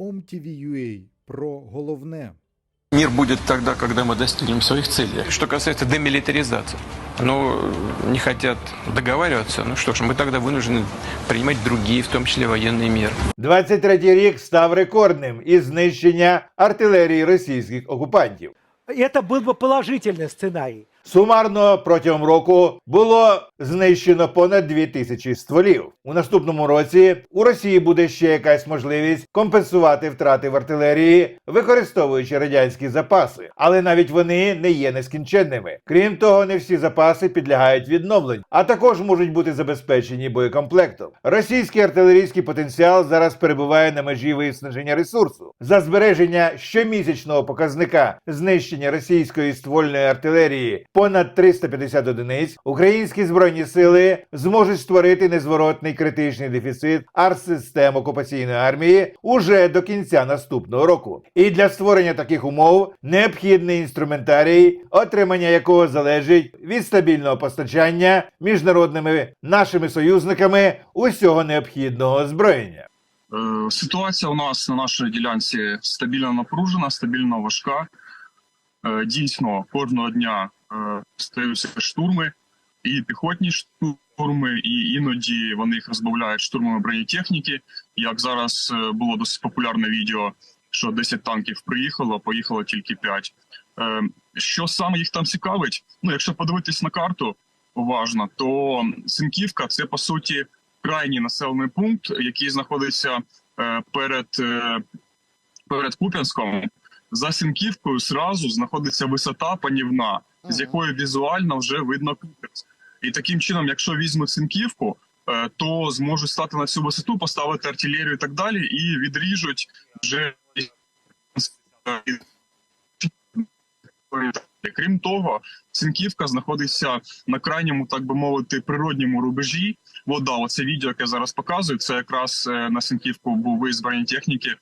OMTV.ua про головне. Мир будет тогда, когда мы достигнем своих целей. Что касается демилитаризации, ну, не хотят договариваться, ну что ж, мы тогда вынуждены принимать другие, в том числе военные меры. 23-й рік став рекордним із знищення артилерії російських окупантів. Это был бы положительный сценарий. Сумарно протягом року було знищено понад 2000 стволів. У наступному році у Росії буде ще якась можливість компенсувати втрати в артилерії, використовуючи радянські запаси. Але навіть вони не є нескінченними. Крім того, не всі запаси підлягають відновленню, а також можуть бути забезпечені боєкомплектом. Російський артилерійський потенціал зараз перебуває на межі виснаження ресурсу. За збереження щомісячного показника знищення російської ствольної артилерії понад 350 одиниць, українські збройні сили зможуть створити незворотний критичний дефіцит артсистем окупаційної армії уже до кінця наступного року. І для створення таких умов необхідний інструментарій, отримання якого залежить від стабільного постачання міжнародними нашими союзниками усього необхідного озброєння. Е, Ситуація у нас на нашій ділянці стабільно напружена, стабільно важка. Е, Дійсно, кожного дня стаються штурми, і піхотні штурми, і іноді вони їх розбавляють штурмами бронетехніки. Як зараз е, було досить популярне відео, що 10 танків приїхало, поїхало тільки 5. Е, Що саме їх там цікавить? Ну, якщо подивитись на карту уважно, то Синківка це по суті крайній населений пункт, який знаходиться е, перед, е, перед Куп'янськом. За Сінківкою зразу знаходиться висота панівна, з якої візуально вже видно Куп'янськ. І таким чином, якщо візьмуть Сінківку, е, то зможуть стати на цю висоту, поставити артилерію і так далі, і відріжуть вже. Крім того, Сінківка знаходиться на крайньому, так би мовити, природньому рубежі. Вода, оце відео, яке зараз показую, це якраз е, на Сінківку був виїзд техніки.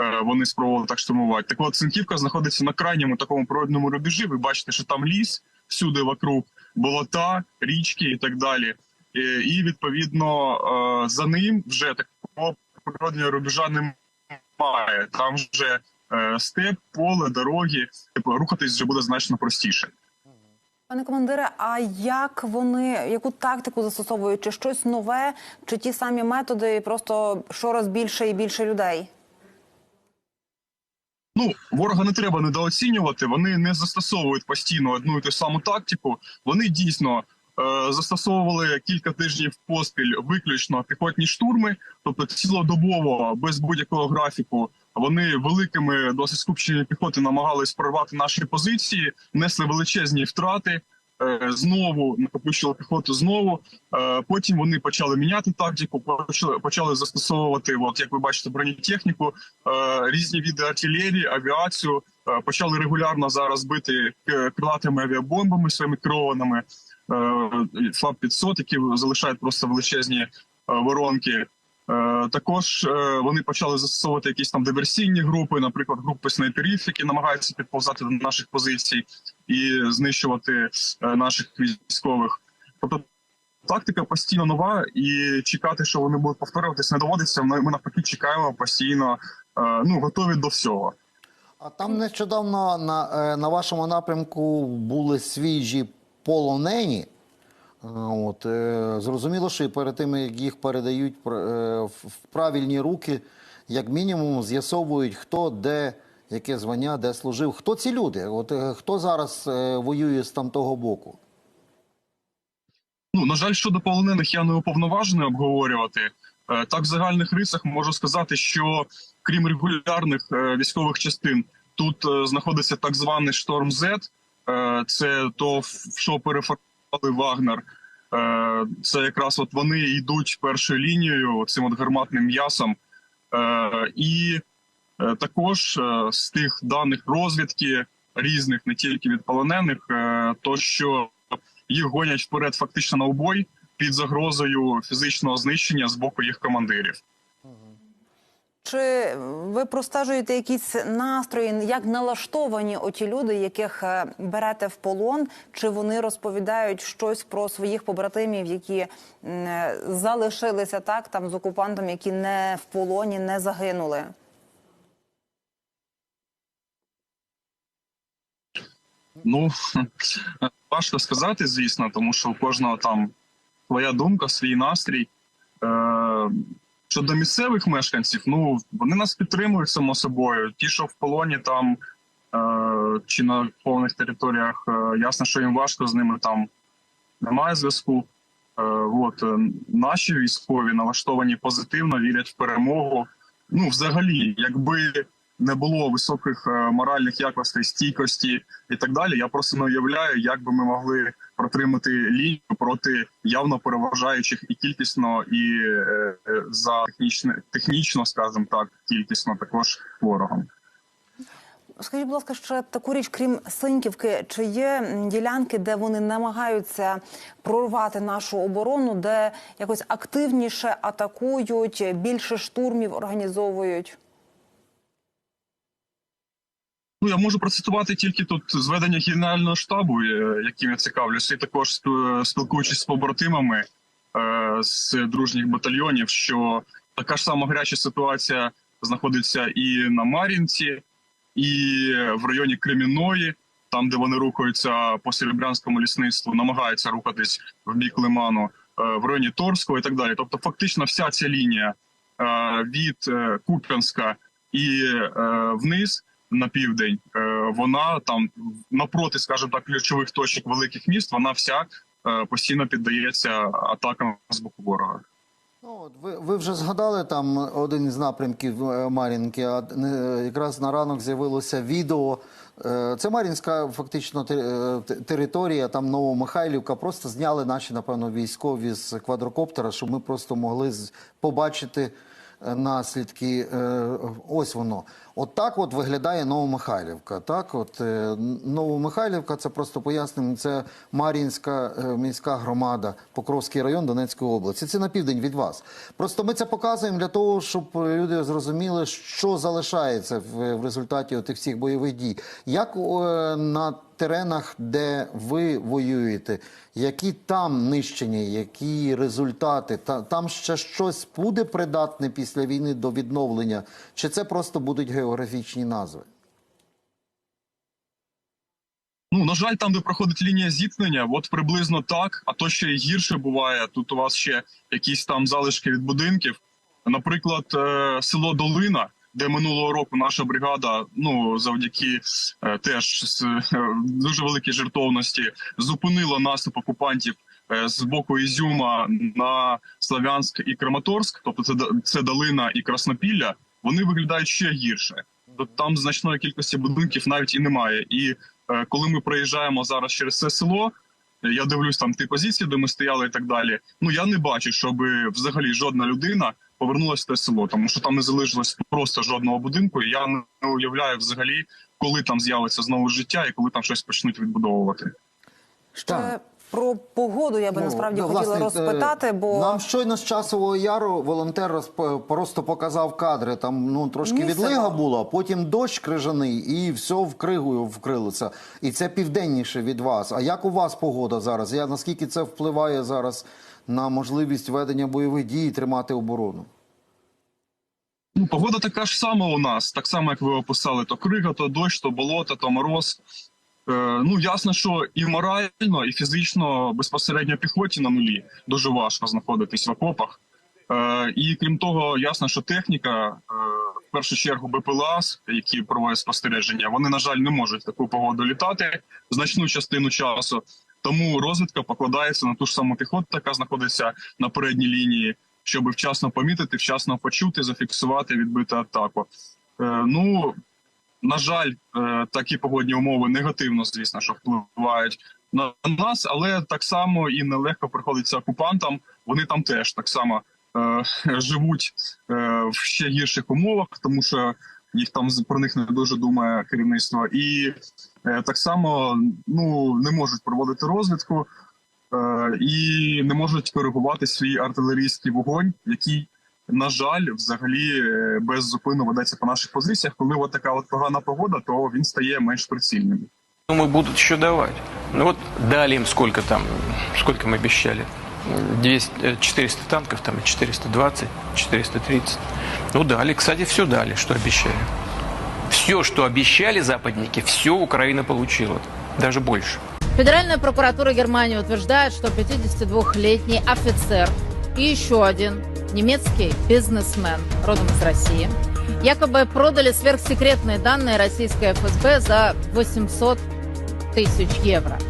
Е, Вони спробували так штурмувати. Так от Сінківка знаходиться на крайньому такому природному рубежі. Ви бачите, що там ліс всюди вокруг, болота, річки і так далі. І відповідно е, за ним вже такого природнього рубежа немає. Там вже е, степ, поле, дороги. Типу, рухатись вже буде значно простіше. Пане командире, а як вони, яку тактику застосовують? Чи щось нове, чи ті самі методи, і просто щораз більше і більше людей? Ну, ворога не треба недооцінювати. Вони не застосовують постійно одну і ту саму тактику. Вони дійсно е, застосовували кілька тижнів поспіль виключно піхотні штурми, тобто цілодобово, без будь-якого графіку. Вони великими досить скупченнями піхоти намагались прорвати наші позиції, несли величезні втрати. Е, Знову накопичили піхоту знову. Е, Потім вони почали міняти тактику, почали почали застосовувати, от як ви бачите, бронетехніку, е, різні види артилерії, авіацію. Почали регулярно зараз бити крилатими авіабомбами своїми керованими ФАП 500 які залишають просто величезні воронки. Також вони почали застосовувати якісь там диверсійні групи, наприклад, групи снайперів, які намагаються підповзати до наших позицій і знищувати е, наших військових. Тобто тактика постійно нова, і чекати, що вони будуть повторюватись, не доводиться. Ми, навпаки чекаємо постійно, е, ну готові до всього. А там нещодавно на, е, на вашому напрямку були свіжі полонені. От, зрозуміло, що і перед тим, як їх передають в правильні руки, як мінімум з'ясовують, хто де, яке звання, де служив. Хто ці люди? От, е, хто зараз е, воює з тамтого боку? Ну на жаль, щодо полонених я не уповноважений обговорювати. Е, Так, в загальних рисах можу сказати, що крім регулярних військових частин, тут знаходиться так званий шторм Z. Це то, що переформували Вагнер. Це якраз от вони йдуть першою лінією цим от гарматним м'ясом. І також е, з тих даних розвідки різних, не тільки від полонених, е, то що їх гонять вперед фактично на убой під загрозою фізичного знищення з боку їх командирів. Чи ви простежуєте якісь настрої, як налаштовані оті люди, яких е, берете в полон? Чи вони розповідають щось про своїх побратимів, які е, залишилися так там з окупантом, які не в полоні, не загинули? Ну важко сказати, звісно, тому що у кожного там своя думка, свій настрій. Е, щодо місцевих мешканців, ну вони нас підтримують само собою. Ті, що в полоні там е, чи на повних територіях, е, ясно, що їм важко з ними там немає зв'язку. От наші військові налаштовані позитивно, вірять в перемогу. Ну, взагалі, якби не було високих е, моральних якостей, стійкості і так далі, я просто не уявляю, як би ми могли протримати лінію проти явно переважаючих і кількісно, і е, е, за технічне, технічно, скажімо так, кількісно також ворогом. Скажіть, будь ласка, ще таку річ, крім Синьківки, чи є ділянки, де вони намагаються прорвати нашу оборону, де якось активніше атакують, більше штурмів організовують? Ну, я можу процитувати тільки тут зведення генерального штабу, е, яким я цікавлюся, і також спілкуючись з побратимами е, з дружніх батальйонів, що така ж сама гаряча ситуація знаходиться і на Мар'їнці, і в районі Кремінної, там, де вони рухаються по серебрянському лісництву, намагаються рухатись в бік Лиману, е, в районі Торського і так далі. Тобто, фактично, вся ця лінія від Куп'янська і вниз на південь, е, вона там напроти, скажімо так, ключових точок великих міст, вона вся е, постійно піддається атакам з боку ворога. Ну, от ви, ви вже згадали там один із напрямків е, Мар'їнки, а не- якраз на ранок з'явилося відео. Це Мар'їнська фактично те- територія, там Новомихайлівка. Просто зняли наші, напевно, військові з квадрокоптера, щоб ми просто могли побачити наслідки. Е, Ось воно. От так от виглядає Новомихайлівка. Так, от е, Новомихайлівка, це просто пояснимо, це Мар'їнська е, міська громада, Покровський район Донецької області. Це на південь від вас. Просто ми це показуємо для того, щоб люди зрозуміли, що залишається в, результаті тих всіх бойових дій. Як на теренах, де ви воюєте, які там нищення, які результати? Та, там ще щось буде придатне після війни до відновлення, чи це просто будуть географічні назви? Ну на жаль, там, де проходить лінія зіткнення, от приблизно так, а то ще й гірше буває. Тут у вас ще якісь там залишки від будинків. Наприклад, е, село Долина, де минулого року наша бригада, ну завдяки е, теж е, дуже великій жертовності, зупинила наступ окупантів е, з боку Ізюма на Славянськ і Краматорськ, тобто це це Долина і Краснопілля. Вони виглядають ще гірше. Там значної кількості будинків навіть і немає. І е, коли ми проїжджаємо зараз через це село, я дивлюсь там ті позиції, де ми стояли, і так далі. Ну я не бачу, щоб взагалі жодна людина повернулася в те село, тому що там не залишилось просто жодного будинку. І я не уявляю взагалі, коли там з'явиться знову життя і коли там щось почнуть відбудовувати. Ще про погоду я би Ну, насправді да, хотіла власне, е, розпитати, бо нам щойно з часового яру волонтер розп- просто показав кадри. Там ну трошки Місяво. відлига була, потім дощ крижаний, і все в кригою вкрилося. І це південніше від вас. А як у вас погода зараз? Я наскільки це впливає зараз на можливість ведення бойових дій і тримати оборону? Ну, погода така ж сама у нас, так само, як ви описали: то крига, то дощ, то болото, то мороз. Е, ну, ясно, що і морально, і фізично безпосередньо піхоті на нулі дуже важко знаходитись в окопах. Е, і крім того, ясно, що техніка, е, в першу чергу БПЛАС, які проводять спостереження, вони, на жаль, не можуть в таку погоду літати значну частину часу. Тому розвідка покладається на ту ж саму піхоту, яка знаходиться на передній лінії, щоб вчасно помітити, вчасно почути, зафіксувати, відбити атаку. Е, ну на жаль, е, такі погодні умови негативно, звісно, що впливають на нас, але так само і нелегко приходиться окупантам. Вони там теж так само е, живуть е, в ще гірших умовах, тому що їх там про них не дуже думає керівництво, і так само ну не можуть проводити розвідку е, і не можуть коригувати свій артилерійський вогонь, який на жаль, взагалі е, без зупину ведеться по наших позиціях. Коли от така от погана погода, то він стає менш прицільним. Думаю, будут еще давать. Ну вот дали им сколько там, сколько мы обещали. 200, э, 400 танков, там и 420, 430. Ну дали, кстати, все дали, что обещали. Все что обещали западники, все Украина получила. Даже больше. Федеральная прокуратура Германии утверждает, что 52-летний офицер и еще один немецкий бизнесмен родом из России якобы продали сверхсекретные данные российской ФСБ за 800 тысяч евро.